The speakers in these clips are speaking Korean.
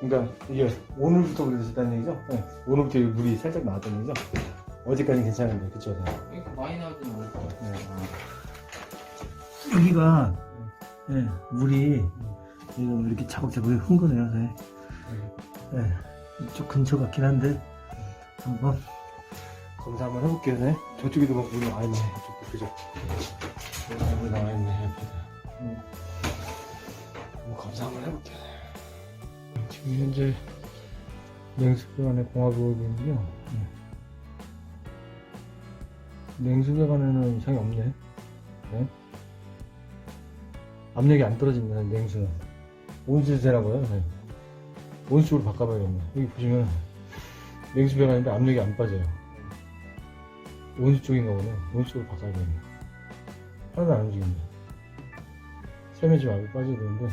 그러니까 이게 오늘부터 그러셨다는 얘기죠? 네. 오늘부터 이 물이 살짝 나왔다는 얘기죠? 어제까지는 괜찮은데, 그쵸? 네. 이렇게 많이 나오진 않을 것 같아. 여기가 예, 물이 지금 이렇게 차곡차곡 흔 거네요. 네. 예, 이쪽 근처 같긴 한데 한번 검사 한번 해볼게요, 네. 저쪽에도 막 물이 나와 있네, 저쪽도, 그죠? 물이 나와 있네, 옆에다. 음. 한번 검사 한번 해볼게요. 네. 지금 현재 냉수배관에 공화부가 있는데요. 네. 냉수배관에는 이상이 없네. 네. 압력이 안 떨어집니다, 냉수는. 온수 되나봐요. 네. 온수로 바꿔봐야겠네. 여기 보시면 냉수배관인데 압력이 안 빠져요. 온수 쪽인가 보네. 온수로 바꿔야겠네. 하나도 안 움직인다. 세면지 말고 빠져야 되는데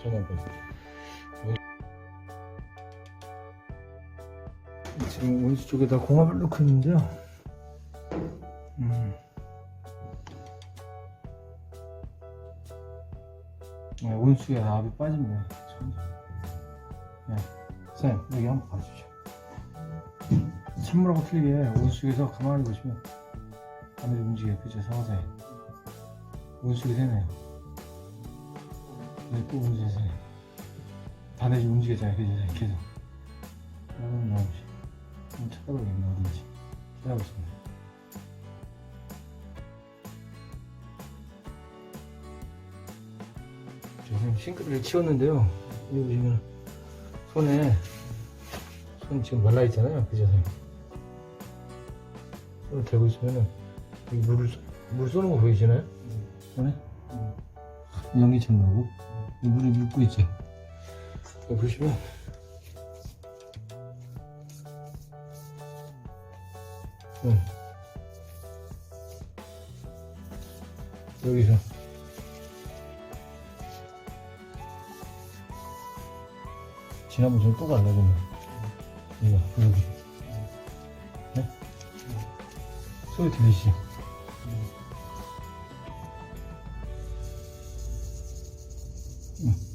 전혀 안 빠져. 지금 온수 쪽에다 공합을 넣고 있는데요. 음. 네, 온수에 압이 빠집니다. 네. 쌤, 여기 한번 봐주시죠. 찬물하고 틀리게 온수에서 가만히 보시면 하늘이 움직여요. 그죠? 서서히. 온수가 되네요. 네, 또 온수가 되네. 바늘이 움직여져요. 그죠? 계속. 여러분, 나오시. 한번 찾아보겠네, 어딘지. 찾아보겠습니다. 지금 싱크대를 치웠는데요. 여기 보시면 손에 손 지금 말라 있잖아요. 그죠? 선생님? 손을 대고 있으면은 여기 물을 쏘- 물 쏘는 거 보이시나요? 손에 연기처럼 나오고 이 물이 묻고 있죠. 여기 보시면 응. 여기서 지난번 전에 또 갈라졌네. 이거 여기. 네? 소리 들리시죠? 응.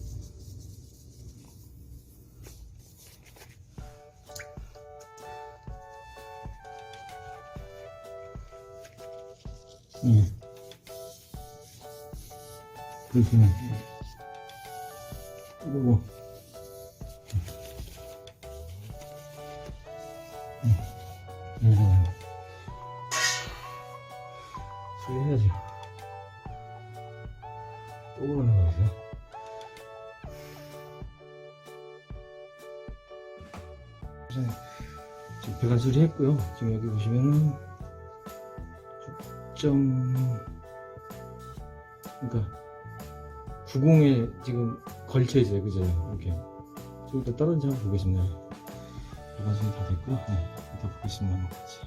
응. 그러시면 이거 여기서 소리 해야지 또 그러는 거 같아요 우선 지금 배관 수리했고요 지금 여기 보시면은 6점 그러니까 90에 지금 걸쳐 있어요 그죠 이렇게 좀 이따 떨어진지 한번 보겠습니다 수리 다 됐고요 네, 이따 보겠습니다 같이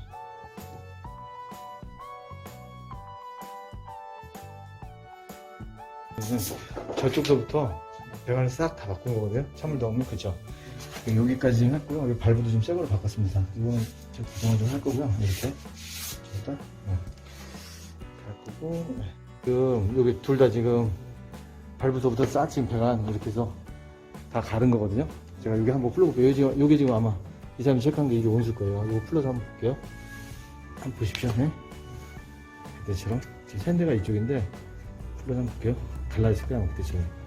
저쪽서부터 배관을 싹 다 바꾼 거거든요. 찬물 넣으면 그죠. 여기까지 했고요. 여기 발부도 좀 새 거로 바꿨습니다. 이거는 저 구성을 좀 할 거고요. 이렇게. 자, 일단 네. 갈 거고 네. 지금 여기 둘 다 지금 발부서부터 싹 지금 배관 이렇게 해서 다 가른 거거든요. 제가 여기 한번 풀어볼게요. 여기 지금, 여기 지금 아마 이 사람이 체크한 게 이게 온수일 거예요. 이거 풀러서 한번 볼게요. 한번 보십시오. 네. 그때처럼 지금 샌드가 이쪽인데 풀러서 한번 볼게요. 갈라졌을 거야, 그때처럼.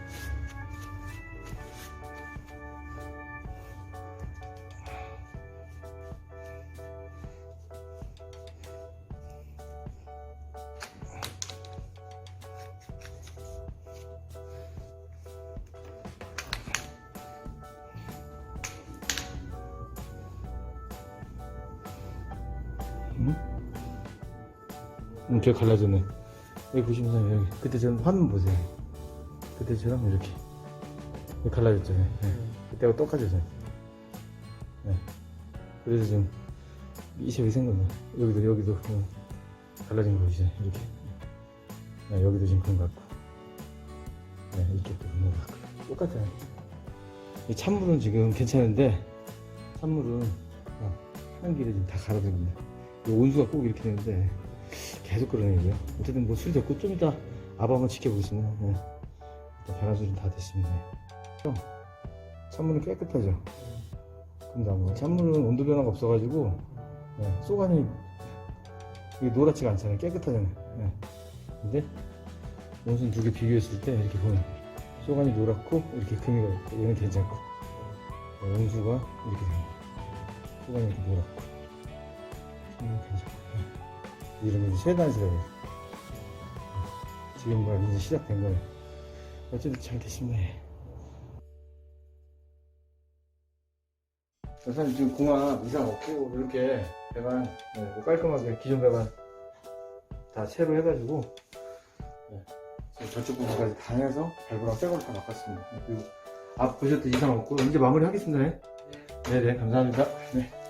응, 저 갈라졌네. 여기 보시면 여기 그때처럼 화면 보세요. 그때처럼 이렇게 여기 갈라졌잖아요. 네. 그때하고 똑같아져요. 네. 그래서 지금 이색이 생겼네. 여기도 여기도 어, 갈라진 거 보이세요? 이렇게. 네, 여기도 지금 그런 것 같고. 네, 이쪽도 그런 것 같고. 똑같아요. 이 찬물은 지금 괜찮은데 찬물은 어, 길에 지금 다 갈아들입니다. 이 온수가 꼭 이렇게 되는데 계속 그러네요. 어쨌든 뭐 술이 됐고 좀 이따 한번 지켜보겠습니다. 네. 일단 배관수는 다 됐습니다. 어, 찬물은 깨끗하죠. 근데 뭐 찬물은 온도 변화가 없어가지고 네, 쏘가니 이게 노랗지가 않잖아요. 깨끗하잖아요. 네. 근데 원순 두 개 비교했을 때 이렇게 보면 쏘가니 노랗고 이렇게 금이가 있고 얘는 괜찮고 네, 원수가 이렇게 됩니다. 쏘가니 이렇게 노랗고 얘는 괜찮고 네. 이름이. 네. 지금 뭐 이제 시작된 거예요. 어쨌든 잘 됐습니다. 예. 사실 지금 공항 이상 없고 이렇게 배관 네, 뭐 깔끔하게 기존 배관 다 새로 해가지고 네, 지금 저쪽 부분까지 다 해서 발브랑 새걸로 다 바꿨습니다. 그리고 앞 보셨던 이상 없고 이제 마무리 하겠습니다. 네, 네 감사합니다. 네.